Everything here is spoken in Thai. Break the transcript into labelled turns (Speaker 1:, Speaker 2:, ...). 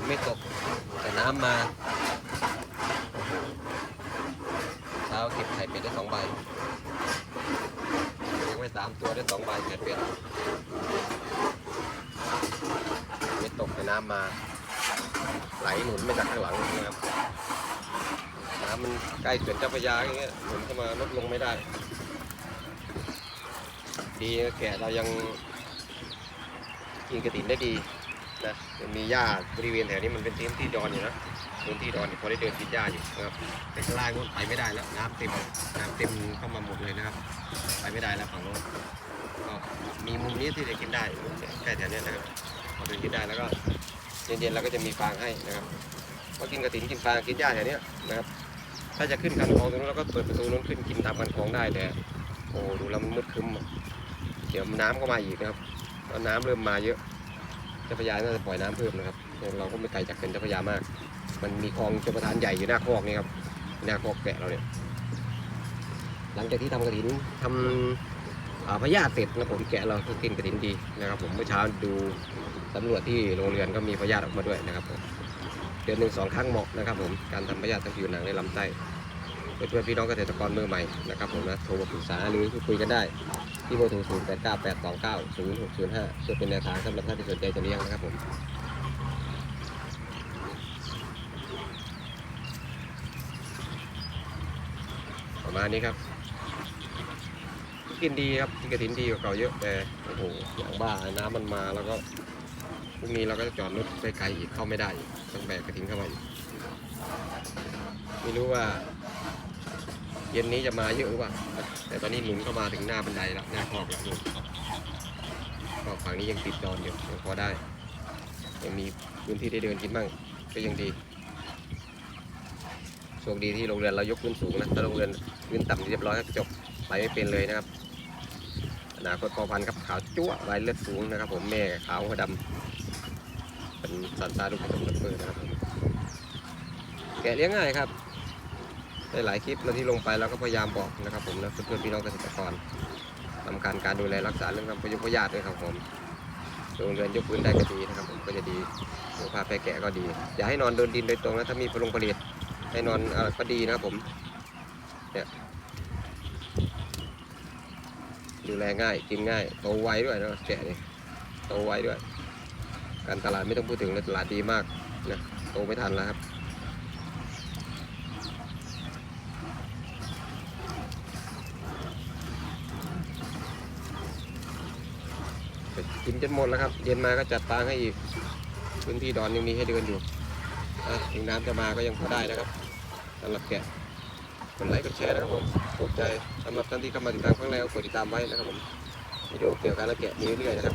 Speaker 1: นไม่ตกแต่น้ำมาเช้าเก็บไข่เป็ดได้สองใบเลี้ยงไว้สามตัวได้สองใบไข่เป็ดไม่ตกแต่น้ำมา ไหลหนุนมาจากข้างหลังนะครับน้ำมันใกล้เขื่อนเจ้าพระยาอย่างเงี้ยหนุนเข้ามาลดลงไม่ได้ ดีแกะเรายังกินกระถินได้ดี นะยังมีหญ้าบริเวณแถวนี้มันเป็นพื้นที่ดอนอยู่นะพื้นที่ดอนเนี่ยพอได้เดินกินหญ้าอยู่นะครับแต่ข้างล่างนู้นไปไม่ได้แล้วน้ำเต็มน้ำเต็มเข้ามาหมดเลยนะครับ ไปไม่ได้แล้วฝั่งโน้นก็มีมุมนี้ที่จะกินได้ใกล้แถวนี้นะครับพอเดินกินได้แล้วก็เย็นๆเราก็จะมีฟางให้นะครับพอกินกระถินกินฟางกินหญ้าแถวนี้นะครับ ถ้าจะขึ้นคันคลองตรงนู้นเราก็เปิดประตูนู้นขึ้นกินตามคันคลองได้แต่โอ้ดูแล้วมันมืดครึ้มเดี๋ยวน้ำก็มาอีกนะครับน้ำเริ่มมาเยอะ เจ้าพระยาน่าจะปล่อยน้ำเพิ่มนะครับเราก็ไม่ไกลจากเขื่อนเจ้าพระยามาก มันมีคลองชลประทานใหญ่อยู่หน้าคอกนี่ครับหน้าคอกแกะเราเนี่ย หลังจากที่ทำกระถินทำอ่าพยาเสร็จนะผมแกะเราก็กินกระถินดีนะครับ ผมเมื่อเช้าดูสำรวจที่โรงเรือนก็มีพยาออกมาด้วยนะครับผมเดือนหนึ่งสองครั้งเหมาะนะครับ ผมการทำพยาธิทางผิวหนังในลำไส้เพื่อนๆพี่น้องเกษตรกรมือใหม่นะครับผมนะโทรมาปรึกษาหรือคุยกันได้ ที่เบอร์โทร0 8 9 8 2 9 0 6 0 5เพื่อเป็นแนวทางสำหรับท่านที่สนใจจะเลี้ยงนะครับผมประมาณนี้ครับกินดีครับกินกระถินดีกว่าเก่าเยอะแต่โอ้โหอย่างบ้าน้ำมันมาแล้วก็พรุ่งนี้เราก็จะจอดรถไปไกลอีกเข้าไม่ได้ต้องแบกกระถินเข้ามาอีกไม่รู้ว่า เย็นนี้จะมาเยอะหรือเปล่า แต่ตอนนี้หนุนเข้ามาถึงหน้าบันไดแล้วหน้าคอกแล้วนู่นก็ฝั่งนี้ยังติดดอนอยู่ยังพอได้ ยังมีพื้นที่ได้เดินกินบ้างก็ยังดีโชคดีที่โรงเรียนเรายกพื้นสูงนะถ้าโรงเรียนพื้นต่ำเรียบร้อยก็จบไปไม่เป็นเลยนะครับอนาคตพอพันครับขาวจั๊วใบเลือดสูงนะครับ ผมแม่ขาวหัวดำเป็นสันตาลูกผสมกันเปิดนะครับแกะเลี้ยงง่ายครับ ได้หลายคลิปแล้วที่ลงไปเราก็พยายามบอกนะครับผมนะเพื่อนพี่น้องเกษตรกรทำการการดูแลรักษาเรื่องการประยุกต์ประหยัดด้วยครับผมโรงเรือนยกพื้นได้ก็ดีนะครับผมก็จะดีสุขภาแพะแกะก็ดี อย่าให้นอนโดนดินโดยตรงนะถ้ามีพลงผลิตให้นอนอ่อก็ดีนะครับผมเนี่ยดูแลง่ายกินง่ายโตไวด้วยนะแกะนี่โตไวด้วย การตลาดไม่ต้องพูดถึงเลยตลาดดีมากนะโตไม่ทันแล้วครับ กินจนหมดแล้วครับ เย็นมาก็จัดตางให้อีก พื้นที่ดอนยังมีให้เดินอยู่อะถึงน้ำจะมาก็ยังพอได้นะครับสำหรับแกะกดไลค์กดแชร์นะครับผมถูกใจสำหรับท่านที่เข้ามาติดตามครั้งแรกกดติดตามไว้นะครับผมวิดีโอเกี่ยวกับการละแกะมีเรื่อยๆนะครับ